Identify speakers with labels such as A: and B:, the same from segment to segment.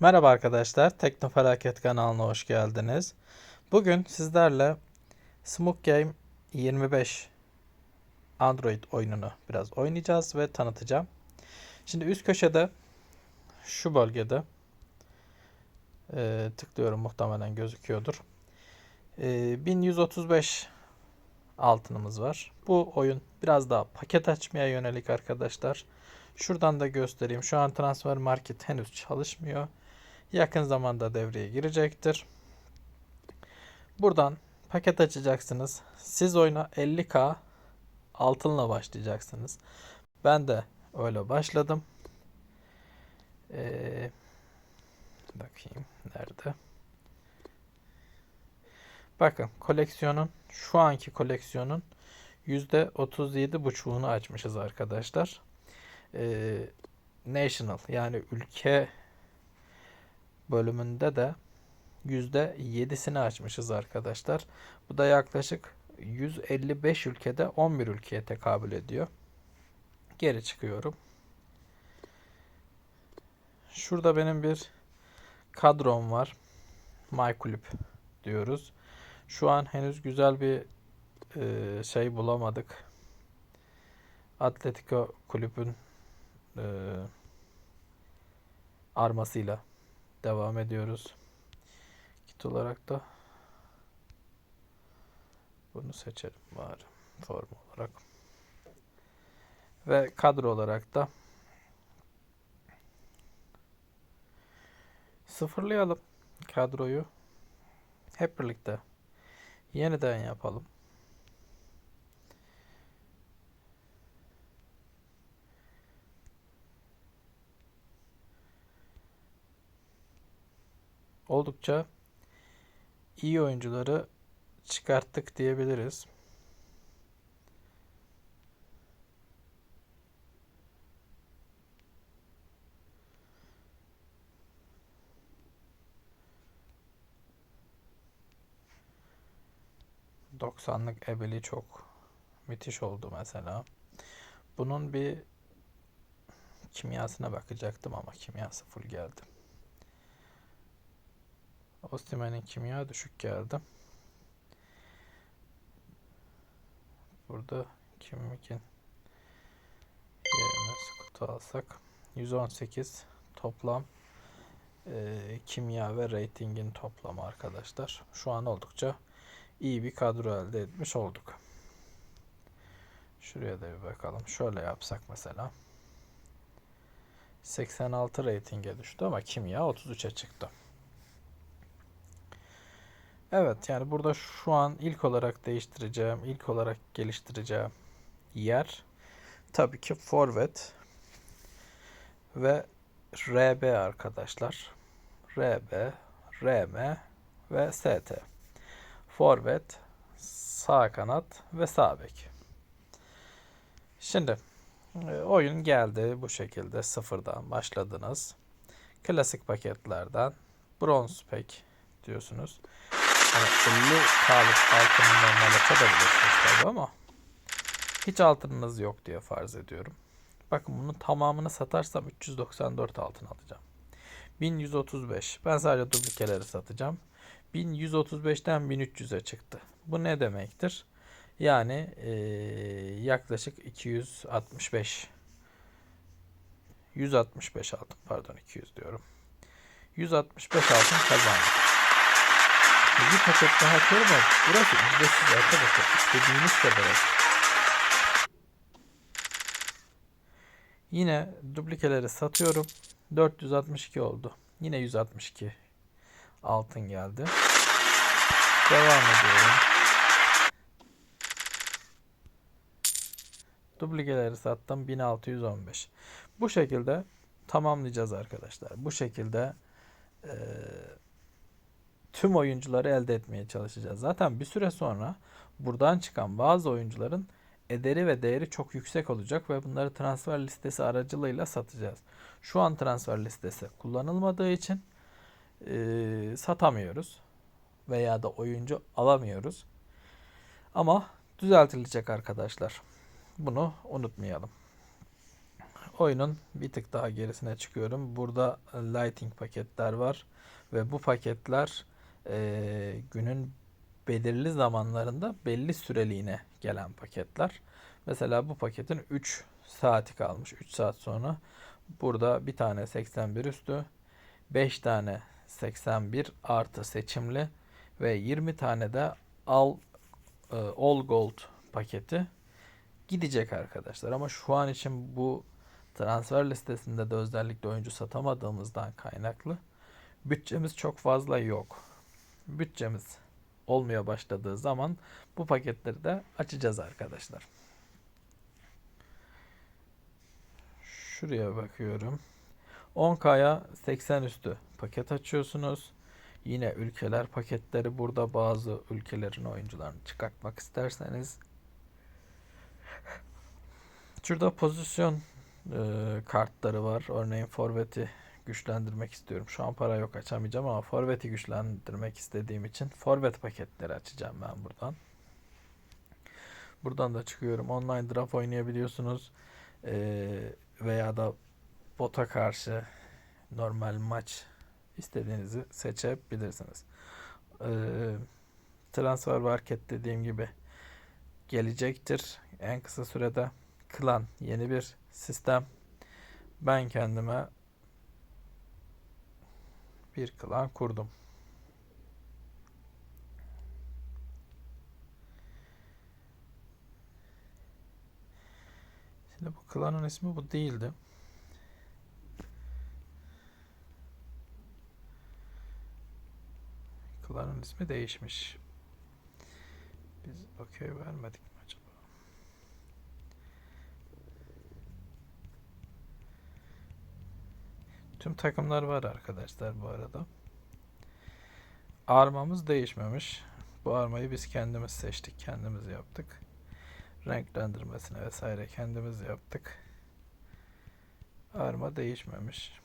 A: Merhaba arkadaşlar, Teknofelaket kanalına hoş geldiniz. Bugün sizlerle Smoke Game 25 Android oyununu biraz oynayacağız ve tanıtacağım. Şimdi üst köşede şu bölgede e, tıklıyorum muhtemelen gözüküyordur. E, 1135 altınımız var. Bu oyun biraz daha paket açmaya yönelik arkadaşlar. Şuradan da göstereyim. Şu an transfer market henüz çalışmıyor. Yakın zamanda devreye girecektir. Buradan paket açacaksınız. Siz oyuna 50k altınla başlayacaksınız. Ben de öyle başladım. Ee, bakayım nerede? Bakın koleksiyonun şu anki koleksiyonun %37,5'unu açmışız arkadaşlar. Ee, national yani ülke bölümünde de %7'sini açmışız arkadaşlar. Bu da yaklaşık 155 ülkede 11 ülkeye tekabül ediyor. Geri çıkıyorum. Şurada benim bir kadrom var. My diyoruz. Şu an henüz güzel bir e, şey bulamadık. Atletico kulübün e, armasıyla devam ediyoruz. Kit olarak da bunu seçelim var form olarak. Ve kadro olarak da sıfırlayalım kadroyu. Hep birlikte yeniden yapalım. Oldukça iyi oyuncuları çıkarttık diyebiliriz. ...90'lık ebeli çok müthiş oldu mesela. Bunun bir kimyasına bakacaktım ama kimyası full geldi. Ostimen'in kimya düşük geldi. Burada kimlikin yerine skutu alsak 118 toplam e, kimya ve ratingin toplamı arkadaşlar. Şu an oldukça iyi bir kadro elde etmiş olduk. Şuraya da bir bakalım. Şöyle yapsak mesela. 86 ratinge düştü ama kimya 33'e çıktı. Evet yani burada şu an ilk olarak değiştireceğim, ilk olarak geliştireceğim yer tabii ki forvet ve RB arkadaşlar. RB, RM ve ST. Forvet, sağ kanat ve sağ bek. Şimdi e, oyun geldi bu şekilde sıfırdan başladınız. Klasik paketlerden bronz pek diyorsunuz. Yani 50 K'lık altını normal açabilirsiniz tabi ama hiç altınınız yok diye farz ediyorum. Bakın bunun tamamını satarsam 394 altın alacağım. 1135. Ben sadece dublikeleri satacağım. 1135'ten 1300'e çıktı. Bu ne demektir? Yani ee, yaklaşık 265 165 altın pardon 200 diyorum. 165 altın kazandım. Bir paket daha açıyorum ama burası ücretsiz arkadaşlar. İstediğiniz kadar Yine duplikeleri satıyorum. 462 oldu. Yine 162 altın geldi. Devam ediyorum. Duplikeleri sattım 1615. Bu şekilde tamamlayacağız arkadaşlar. Bu şekilde eee tüm oyuncuları elde etmeye çalışacağız. Zaten bir süre sonra buradan çıkan bazı oyuncuların ederi ve değeri çok yüksek olacak ve bunları transfer listesi aracılığıyla satacağız. Şu an transfer listesi kullanılmadığı için e, satamıyoruz veya da oyuncu alamıyoruz. Ama düzeltilecek arkadaşlar. Bunu unutmayalım. oyunun bir tık daha gerisine çıkıyorum. Burada lighting paketler var ve bu paketler eee, günün belirli zamanlarında belli süreliğine gelen paketler. Mesela bu paketin 3 saati kalmış. 3 saat sonra burada bir tane 81 üstü, 5 tane 81 artı seçimli ve 20 tane de al e, all gold paketi gidecek arkadaşlar. Ama şu an için bu transfer listesinde de özellikle oyuncu satamadığımızdan kaynaklı bütçemiz çok fazla yok. Bütçemiz olmaya başladığı zaman bu paketleri de açacağız arkadaşlar. Şuraya bakıyorum. 10K'ya 80 üstü paket açıyorsunuz. Yine ülkeler paketleri burada bazı ülkelerin oyuncularını çıkartmak isterseniz Şurada pozisyon e, kartları var. Örneğin forveti güçlendirmek istiyorum. Şu an para yok açamayacağım ama forveti güçlendirmek istediğim için forvet paketleri açacağım ben buradan. Buradan da çıkıyorum. Online draft oynayabiliyorsunuz. E, veya da bota karşı normal maç istediğinizi seçebilirsiniz. E, transfer market dediğim gibi gelecektir en kısa sürede kılan yeni bir sistem. Ben kendime bir klan kurdum. Şimdi bu klanın ismi bu değildi. Klanın ismi değişmiş. Biz okey vermedik Tüm takımlar var arkadaşlar bu arada. Armamız değişmemiş. Bu armayı biz kendimiz seçtik, kendimiz yaptık. Renklendirmesini vesaire kendimiz yaptık. Arma değişmemiş.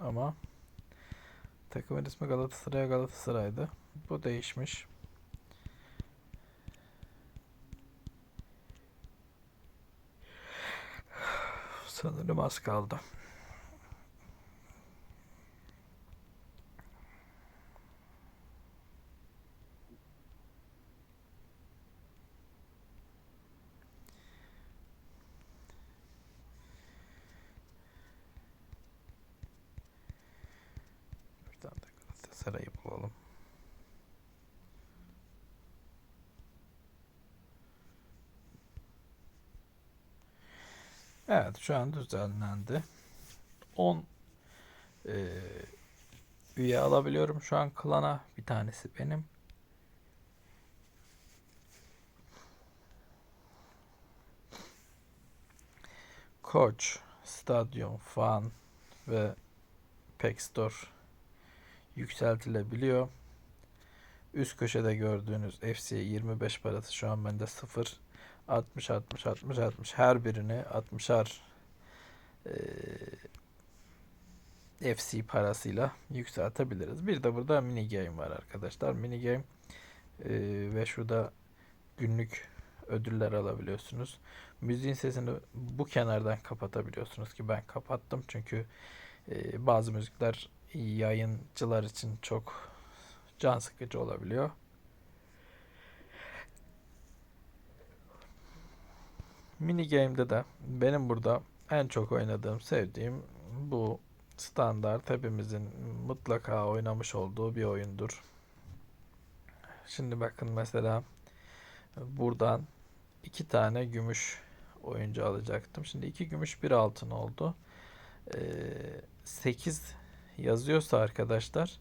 A: Ama takımın ismi Galatasaray Galatasaray'dı. Bu değişmiş. Sanırım az kaldı. Buradan da Bulalım. Evet şu an düzenlendi. 10 e, üye alabiliyorum şu an klana. Bir tanesi benim. Koç, stadyum, fan ve Pexstore yükseltilebiliyor. Üst köşede gördüğünüz FC 25 parası şu an bende 0. 60 60 60 60 her birini 60'ar e, FC parasıyla yükseltebiliriz. Bir de burada mini game var arkadaşlar. Mini game e, ve şurada günlük ödüller alabiliyorsunuz. Müziğin sesini bu kenardan kapatabiliyorsunuz ki ben kapattım çünkü e, bazı müzikler yayıncılar için çok can sıkıcı olabiliyor. Mini game'de de benim burada en çok oynadığım, sevdiğim bu standart hepimizin mutlaka oynamış olduğu bir oyundur. Şimdi bakın mesela buradan iki tane gümüş oyuncu alacaktım. Şimdi iki gümüş bir altın oldu. Ee, 8 yazıyorsa arkadaşlar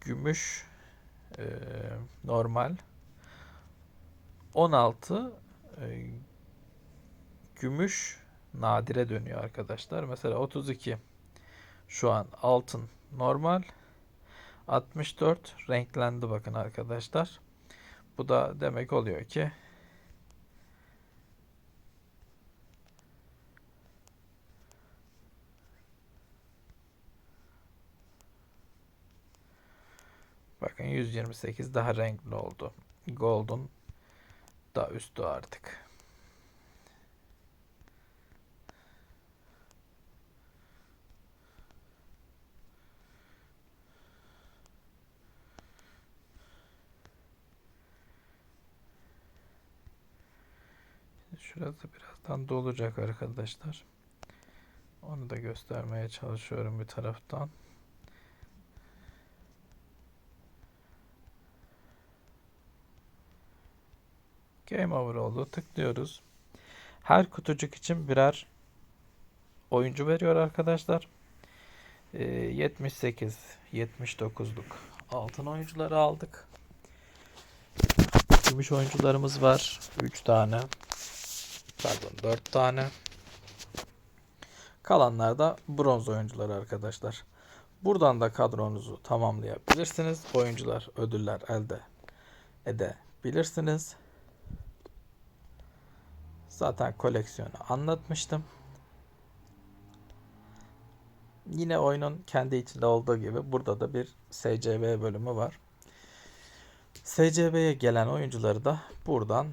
A: gümüş e, normal 16 e, gümüş nadire dönüyor arkadaşlar. Mesela 32 şu an altın normal 64 renklendi bakın arkadaşlar. Bu da demek oluyor ki Bakın 128 daha renkli oldu. Golden daha üstü artık. Şurası birazdan dolacak arkadaşlar. Onu da göstermeye çalışıyorum bir taraftan. Game over oldu. Tıklıyoruz. Her kutucuk için birer oyuncu veriyor arkadaşlar. Ee, 78, 79'luk altın oyuncuları aldık. Gümüş oyuncularımız var. 3 tane. Pardon 4 tane. Kalanlar da bronz oyuncuları arkadaşlar. Buradan da kadronuzu tamamlayabilirsiniz. Oyuncular ödüller elde edebilirsiniz. Zaten koleksiyonu anlatmıştım. Yine oyunun kendi içinde olduğu gibi burada da bir SCV bölümü var. SCV'ye gelen oyuncuları da buradan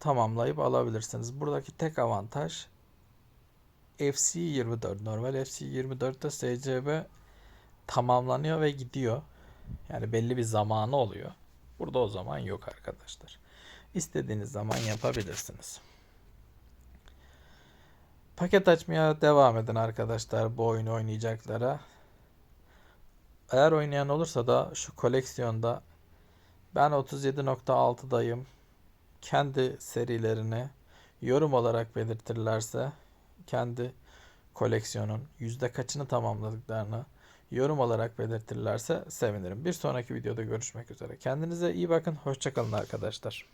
A: tamamlayıp alabilirsiniz. Buradaki tek avantaj FC 24. Normal FC 24'te SCV tamamlanıyor ve gidiyor. Yani belli bir zamanı oluyor. Burada o zaman yok arkadaşlar. İstediğiniz zaman yapabilirsiniz. Paket açmaya devam edin arkadaşlar bu oyunu oynayacaklara. Eğer oynayan olursa da şu koleksiyonda ben 37.6'dayım. Kendi serilerini yorum olarak belirtirlerse kendi koleksiyonun yüzde kaçını tamamladıklarını yorum olarak belirtirlerse sevinirim. Bir sonraki videoda görüşmek üzere. Kendinize iyi bakın. Hoşçakalın arkadaşlar.